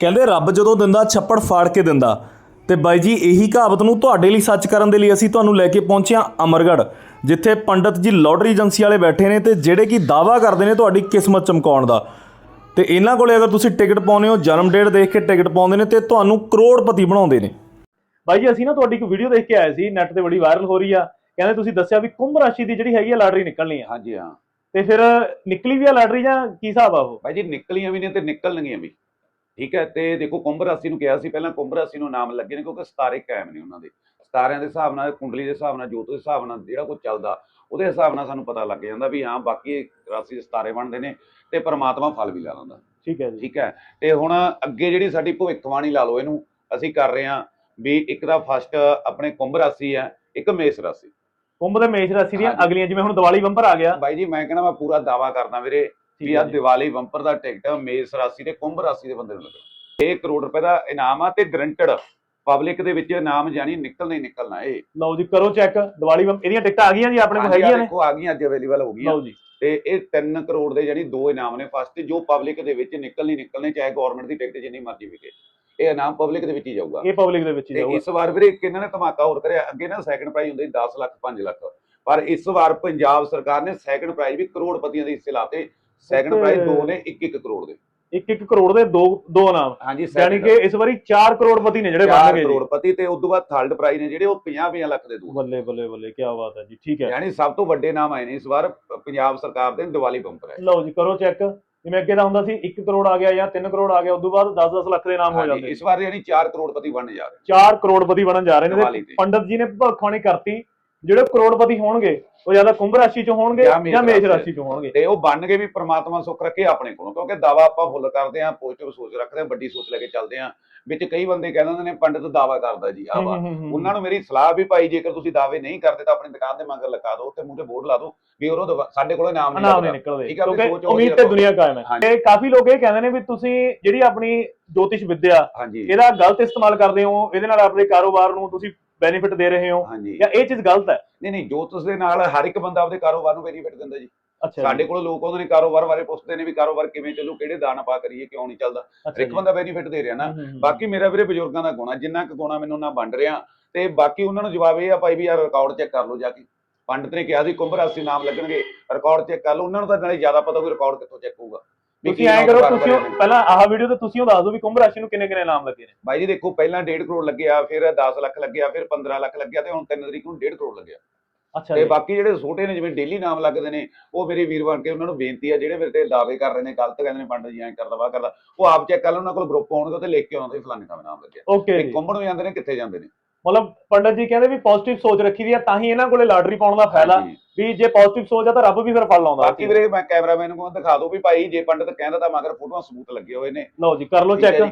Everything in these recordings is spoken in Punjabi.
ਕਹਿੰਦੇ ਰੱਬ ਜਦੋਂ ਦਿੰਦਾ ਛੱਪੜ ਫਾੜ ਕੇ ਦਿੰਦਾ। ਤੇ ਬਾਈ ਜੀ ਇਹੀ ਕਹਾਵਤ ਨੂੰ ਤੁਹਾਡੇ ਲਈ ਸੱਚ ਕਰਨ ਦੇ ਲਈ ਅਸੀਂ ਤੁਹਾਨੂੰ ਲੈ ਕੇ ਪਹੁੰਚੇ ਹਾਂ ਅਮਰਗੜ੍ਹ ਜਿੱਥੇ ਪੰਡਤ ਜੀ ਲੋਟਰੀ ਏਜੰਸੀ ਵਾਲੇ ਬੈਠੇ ਨੇ ਤੇ ਜਿਹੜੇ ਕਿ ਦਾਵਾ ਕਰਦੇ ਨੇ ਤੁਹਾਡੀ ਕਿਸਮਤ ਚਮਕਾਉਣ ਦਾ। ਤੇ ਇਹਨਾਂ ਕੋਲੇ ਅਗਰ ਤੁਸੀਂ ਟਿਕਟ ਪਾਉਂਦੇ ਹੋ ਜਨਮ ਡੇਟ ਦੇਖ ਕੇ ਟਿਕਟ ਪਾਉਂਦੇ ਨੇ ਤੇ ਤੁਹਾਨੂੰ ਕਰੋੜਪਤੀ ਬਣਾਉਂਦੇ ਨੇ। ਬਾਈ ਜੀ ਅਸੀਂ ਨਾ ਤੁਹਾਡੀ ਇੱਕ ਵੀਡੀਓ ਦੇਖ ਕੇ ਆਏ ਸੀ ਨੈਟ ਤੇ ਬੜੀ ਵਾਇਰਲ ਹੋ ਰਹੀ ਆ। ਕਹਿੰਦੇ ਤੁਸੀਂ ਦੱਸਿਆ ਵੀ ਕੁੰਭ ਰਾਸ਼ੀ ਦੀ ਜਿਹੜੀ ਹੈਗੀ ਆ ਲਾਟਰੀ ਨਿਕਲਣੀ ਆ। ਹਾਂਜੀ ਹਾਂ। ਤੇ ਫਿਰ ਨਿਕਲੀ ਵੀ ਆ ਲਾਟਰੀ ਜਾਂ ਕੀ ਹਿਸਾਬ ਆ ਉਹ? ਭਾਈ ਜੀ ਨਿਕਲੀਆਂ ਵੀ ਨੇ ਤੇ ਨਿਕਲਣਗੀਆਂ ਵੀ। ਠੀਕ ਹੈ ਤੇ ਦੇਖੋ ਕੁੰਭ ਰਾਸ਼ੀ ਨੂੰ ਕਿਹਾ ਸੀ ਪਹਿਲਾਂ ਕੁੰਭ ਰਾਸ਼ੀ ਨੂੰ ਨਾਮ ਲੱਗੇ ਨੇ ਕਿਉਂਕਿ ਸਤਾਰੇ ਕਾਇਮ ਨੇ ਉਹਨਾਂ ਦੇ। ਸਤਾਰਿਆਂ ਦੇ ਹਿਸਾਬ ਨਾਲ ਕੁੰਡਲੀ ਦੇ ਹਿਸਾਬ ਨਾਲ ਜੋਤ ਦੇ ਹਿਸਾਬ ਨਾਲ ਜਿਹੜਾ ਕੁਝ ਚੱਲਦਾ ਉਹਦੇ ਹਿਸਾਬ ਨਾਲ ਸਾਨੂੰ ਪਤਾ ਲੱਗ ਜਾਂਦਾ ਵੀ ਹਾਂ ਬਾਕੀ ਰਾਸ਼ੀ ਦੇ ਸਤਾਰੇ ਬਣਦੇ ਨੇ ਤੇ ਪਰਮਾਤਮਾ ਫਲ ਵੀ ਲਾ ਲੈਂਦਾ। ਠੀਕ ਹੈ ਜੀ। ਠੀਕ ਹੈ ਤੇ ਹੁਣ ਅੱਗੇ ਜਿਹੜੀ ਸਾਡੀ ਭਵਿੱਖਬਾਣੀ ਲਾ ਲਓ ਇਹਨੂੰ ਅਸੀਂ ਕਰ ਰਹੇ ਹਾਂ ਵੀ ਇੱਕ ਦਾ ਫਸਟ ਆਪਣੇ ਕੁੰਭ ਰਾਸ਼ੀ ਹੈ ਇੱਕ ਮੇष ਰਾਸ਼ੀ। ਕੁੰਭ ਦੇ ਮੇਸ਼ ਰਾਸ਼ੀ ਦੀਆਂ। ਅਗਲੀਆਂ ਜਿਵੇਂ ਹੁਣ ਦੀਵਾਲੀ ਬੰਪਰ ਆ ਗਿਆ। ਬਾਈ ਜੀ ਮੈਂ ਕਹਿੰਦਾ ਮੈਂ ਪੂਰਾ ਦਾਵਾ ਕਰਦਾ ਵੀਰੇ ਵੀ ਆ। ਦੀਵਾਲੀ ਬੰਪਰ ਦਾ ਟਿਕਟ ਮੇष ਰਾਸ਼ੀ ਤੇ ਕੁੰਭ ਰਾਸ਼ੀ ਦੇ ਬੰਦੇ ਨੂੰ ਲੱਗਣਾ 1 ਕਰੋੜ ਰੁਪਏ ਦਾ ਇਨਾਮ ਆ ਤੇ ਗਰੰਟਡ ਪਬਲਿਕ ਦੇ ਵਿੱਚ ਇਨਾਮ ਜਾਨੀ ਨਿਕਲਣਾ ਹੀ ਨਿਕਲਣਾ ਇਹ। ਲਓ ਜੀ ਕਰੋ ਚੈੱਕ ਦੀਵਾਲੀ ਇਹਦੀਆਂ ਟਿਕਟਾਂ ਆ ਗਈਆਂ ਜੀ ਆਪਣੇ ਕੋਲ ਹੈਗੀਆਂ ਨੇ? ਦੇਖੋ ਆ ਗਈਆਂ ਅੱਜ ਅਵੇਲੇਬਲ ਹੋ ਗਈਆਂ। ਲਓ ਜੀ। ਤੇ ਇਹ 3 ਕਰੋੜ ਦੇ ਜਾਨੀ ਦੋ ਇਨਾਮ ਨੇ ਫਸਟ ਜੋ ਪਬਲਿਕ ਦੇ ਵਿੱਚ ਨਿਕਲਣੀ ਨਿਕਲਣੇ ਚਾਹੇ ਗਵਰਨਮੈਂਟ ਦੀ ਟਿਕਟ ਜਿੰਨੀ ਮਰਜ਼ੀ ਵਿਕੇ। ਇਹ ਇਨਾਮ ਪਬਲਿਕ ਦੇ ਵਿੱਚ ਹੀ ਜਾਊਗਾ। ਇਹ ਪਬਲਿਕ ਦੇ ਵਿੱਚ ਹੀ ਜਾਊਗਾ। ਇਸ ਵਾਰ ਵੀਰੇ ਕਿੰਨਾਂ ਨੇ ਧਮਾਕਾ ਹੋਰ ਕਰਿਆ ਅੱਗੇ ਨਾ ਸੈਕੰਡ ਪ੍ਰਾਈਜ਼ ਹੁੰਦੇ ਸੀ 10 ਲੱਖ 5 ਲੱਖ। ਪਰ ਇਸ ਵਾਰ ਪੰਜਾਬ ਸਰਕਾਰ ਨੇ ਸੈਕੰਡ ਪ੍ਰਾਈਜ਼ ਵੀ ਕਰੋੜਪਤੀਆਂ ਦੇ ਹਿੱਸੇ ਲਾਤੇ। ਸੈਕੰਡ। ਪ੍ਰਾਈਜ਼ ਦੋ ਨੇ 1-1 ਕਰੋੜ ਦੇ। 1-1 ਕਰੋੜ ਦੇ ਦੋ ਦੋ ਨਾਮ। ਹਾਂਜੀ ਯਾਨੀ ਕਿ ਇਸ ਵਾਰੀ 4 ਕਰੋੜਪਤੀ ਨੇ ਜਿਹੜੇ ਚਾਰ ਬਣਨਗੇ ਜੀ। ਕਰੋੜਪਤੀ ਤੇ ਉਸ ਤੋਂ ਬਾਅਦ ਥਰਡ ਪ੍ਰਾਈਜ਼ ਨੇ ਜਿਹੜੇ ਉਹ 50-50 ਲੱਖ ਦੇ ਦੂਰ ਬੱਲੇ ਬੱਲੇ ਬੱਲੇ ਕੀ ਬਾਤ ਹੈ ਜੀ ਠੀਕ ਹੈ। ਯਾਨੀ ਸਭ ਤੋਂ ਵੱਡੇ ਨਾਮ ਆਏ ਨੇ ਇਸ ਵਾਰ ਪੰਜਾਬ ਸਰਕਾਰ ਦੇ ਦੀਵਾਲੀ ਬੰਪਰ ਹੈ ਲਓ ਜੀ ਕਰੋ ਚੈੱਕ। ਜਿਵੇਂ ਅੱਗੇ ਦਾ ਹੁੰਦਾ ਸੀ 1 ਕਰੋੜ ਆ ਗਿਆ ਜਾਂ 3 ਕਰੋੜ ਆ ਗਿਆ ਉਸ ਤੋਂ ਬਾਅਦ 10-10 ਲੱਖ ਦੇ ਨਾਮ ਹੋ ਜਾਂਦੇ। ਇਸ ਵਾਰ ਯਾਨੀ 4 ਕਰੋੜਪਤੀ ਬਣਨ ਜਾ ਰਹੇ 4 ਕਰੋੜਪਤੀ ਬਣਨ ਜਾ ਰਹੇ ਨੇ। ਪੰਡਤ ਜੀ ਨੇ ਭਵਿੱਖਬਾਣੀ ਕਰਤੀ ਜਿਹੜੇ ਕਰੋੜਪਤੀ ਹੋਣਗੇ ਉਹ ਜਾਂ ਤਾਂ ਕੁੰਭ ਰਾਸ਼ੀ ਚੋਂ ਹੋਣਗੇ ਜਾਂ ਮੇਸ਼ ਰਾਸ਼ੀ ਚੋਂ। ਹੋਣਗੇ। ਤੇ ਉਹ ਬਣਨਗੇ ਵੀ ਪ੍ਰਮਾਤਮਾ ਸੁੱਖ ਰੱਖੇ ਆਪਣੇ ਕੋਲੋਂ ਕਿਉਂਕਿ ਦਾਵਾ ਆਪਾਂ ਫੁੱਲ ਕਰਦੇ ਆਂ ਪੋਜ਼ਿਟਿਵ ਸੋਚ ਰੱਖਦੇ ਆਂ ਵੱਡੀ ਸੋਚ ਲੈ ਕੇ ਚੱਲਦੇ ਆਂ ਵਿੱਚ ਕਈ ਬੰਦੇ ਕਹਿ ਦਿੰਦੇ ਨੇ ਪੰਡਿਤ ਦਾਵਾ ਕਰਦਾ ਜੀ ਆਹ ਵਾ ਉਹਨਾਂ ਨੂੰ ਮੇਰੀ ਸਲਾਹ ਵੀ ਭਾਈ ਜੇਕਰ ਤੁਸੀਂ ਦਾਅਵੇ ਨਹੀਂ ਕਰਦੇ ਤਾਂ ਆਪਣੀ ਦੁਕਾਨ ਦੇ ਮਗਰ ਲਗਾ ਦਿਓ ਉੱਤੇ ਮੂਹਰੇ ਬੋਰਡ ਲਾ ਦਿਓ ਵੀ ਉਹ ਦਵਾ- ਸਾਡੇ ਕੋਲ ਨਾਮ ਨਹੀਂ ਨਿਕਲਦੇ। ਠੀਕ ਉਹਦੀ ਉਮੀਦ ਤੇ। ਦੁਨੀਆ ਕਾਇਮ ਹੈ। ਤੇ ਕਾਫੀ ਲੋਕ ਇਹ ਕਹਿੰਦੇ ਨੇ ਵੀ ਤੁਸੀਂ ਜਿਹੜੀ ਆਪਣੀ ਜੋਤਿਸ਼ ਵਿੱਦਿਆ ਇਹਦਾ ਗਲਤ ਇਸਤੇਮਾਲ ਕਰਦੇ ਹੋ ਇਹਦੇ ਨਾਲ ਆਪਣੇ ਕਾਰੋਬਾਰ ਨੂੰ ਤੁਸੀਂ ਬੈਨੀਫਿਟ ਦੇ ਰਹੇ ਹੋ ਹਾਂਜੀ। ਜਾਂ ਇਹ ਚੀਜ਼ ਗਲਤ ਹੈ? ਨਹੀਂ ਨਹੀਂ ਜੋਤਿਸ਼ ਦੇ ਨਾਲ ਹਰ ਇੱਕ ਬੰਦਾ ਆਪਦੇ ਕਾਰੋਬਾਰ ਨੂੰ ਬੈਨੀਫਿਟ ਦਿੰਦਾ ਜੀ। ਅੱਛਾ ਸਾਡੇ ਕੋਲ ਲੋਕ ਆਉਂਦੇ ਨੇ ਕਾਰੋਬਾਰ ਬਾਰੇ ਪੁੱਛਦੇ ਨੇ ਵੀ ਕਾਰੋਬਾਰ ਕਿਵੇਂ ਚੱਲੂ ਕਿਹੜੇ ਦਾਨ ਪਾ ਕਰੀਏ ਕਿਉਂ ਨਹੀਂ ਚੱਲਦਾ। ਹਰ ਇੱਕ ਬੰਦਾ ਬੈਨੀਫਿਟ ਦੇ ਰਿਹਾ ਨਾ। ਬਾਕੀ ਮੇਰਾ ਵੀਰੇ ਬਜ਼ੁਰਗਾਂ ਦਾ ਗੁਣਾ ਜਿੰਨਾ ਕੁ ਗੁਣਾ ਮੈਨੂੰ ਨਾ ਵੰਡ ਰਿਹਾ ਤੇ ਬਾਕੀ ਉਹਨਾਂ ਨੂੰ ਜਵਾਬ ਇਹ ਆ ਭਾਈ ਵੀ ਯਾਰ ਰਿਕਾਰਡ ਚੈੱਕ ਕਰ ਲਓ ਜਾ ਕੇ। ਪੰਡਤ ਨੇ ਕਿਹਾ ਸੀ ਕੁੰਭ ਰਾਸ਼ੀ ਨਾਮ ਲੱਗਣਗੇ ਰਿਕਾਰਡ ਚੈੱਕ ਕਰ ਲਓ। ਉਹਨਾਂ ਨੂੰ ਤਾਂ ਨਾਲੇ ਜ਼ਿਆਦਾ ਪਤਾ ਕੋਈ ਰਿਕਾਰਡ ਕਿੱਥੋਂ ਚੈੱਕ ਹੋਊਗਾ। ਵੀ ਤੁਸੀਂ ਐਂ ਕਰੋ ਤੁਸੀਂ। ਪਹਿਲਾਂ ਆਹ ਵੀਡੀਓ ਤੇ ਤੁਸੀਂ ਉਹ ਦੱਸ ਦਿਓ ਵੀ ਕੁੰਭ ਰਾਸ਼ੀ ਨੂੰ ਕਿੰਨੇ ਕਿੰਨੇ ਨਾਮ ਲੱਗੇ ਨੇ। ਬਾਈ ਜੀ ਦੇਖੋ ਪਹਿਲਾਂ 1.5 ਕਰੋੜ ਲੱਗਿਆ ਫਿਰ 10 ਲੱਖ ਲੱਗਿਆ ਫਿਰ 15 ਲੱਖ ਲੱਗਿਆ ਤੇ ਹੁਣ 3 ਤਰੀਕ ਨੂੰ 1.5 ਕਰੋੜ ਲੱਗਿਆ। ਅੱਛਾ ਤੇ ਬਾਕੀ ਜਿਹੜੇ ਛੋਟੇ ਨੇ ਜਿਵੇਂ ਡੇਲੀ ਨਾਮ ਲੱਗਦੇ ਨੇ ਉਹ ਮੇਰੇ ਵੀਰ ਬਣ ਕੇ ਉਹਨਾਂ ਨੂੰ ਬੇਨਤੀ ਆ ਜਿਹੜੇ ਮੇਰੇ ਤੇ ਦਾਅਵੇ ਕਰ ਰਹੇ ਨੇ ਗਲਤ ਕਹਿੰਦੇ ਨੇ ਪੰਡਤ ਜੀ ਐਂ ਕਰਦਾ ਵਾ ਕਰਦਾ ਉਹ ਆਪ ਚੈੱਕ ਕਰ ਲੈਣ ਉਹਨਾਂ ਕੋਲ ਗਰੁੱਪ ਹੋਣਗੇ ਤੇ ਲਿਖ ਕੇ ਆਉਂਦੇ ਫਲਾਣੇ ਦਾ ਨਾਮ ਲੱਗਿਆ। ਤੇ ਨੂੰ ਜਾਂਦੇ ਨੇ ਕਿੱਥੇ ਜਾਂਦੇ ਨੇ? ਮਤਲਬ ਪੰਡਤ ਜੀ ਕਹਿੰਦੇ ਵੀ ਪੋਜ਼ਿਟਿਵ ਸੋਚ ਰੱਖੀ ਦੀ ਆ ਤਾਂ ਹੀ ਇਹਨਾਂ ਕੋਲੇ ਲਾਟਰੀ ਪਾਉਣ ਦਾ ਫਾਇਦਾ। ਵੀ ਜੇ ਪੋਜ਼ਿਟਿਵ ਸੋਚ ਆ ਤਾਂ ਰੱਬ ਵੀ ਫਿਰ ਫਲ ਲਾਉਂਦਾ। ਬਾਕੀ ਵੀਰੇ ਮੈਂ ਕੈਮਰਾਮੈਨ ਨੂੰ ਦਿਖਾ ਦੋ ਵੀ ਭਾਈ ਜੇ ਪੰਡਤ ਕਹਿੰਦਾ ਤਾਂ ਮਗਰ ਫੋਟੋਆਂ ਸਬੂਤ ਲੱਗੇ ਹੋਏ ਨੇ। ਲਓ ਜੀ ਕਰ ਲਓ ਚੈੱਕ।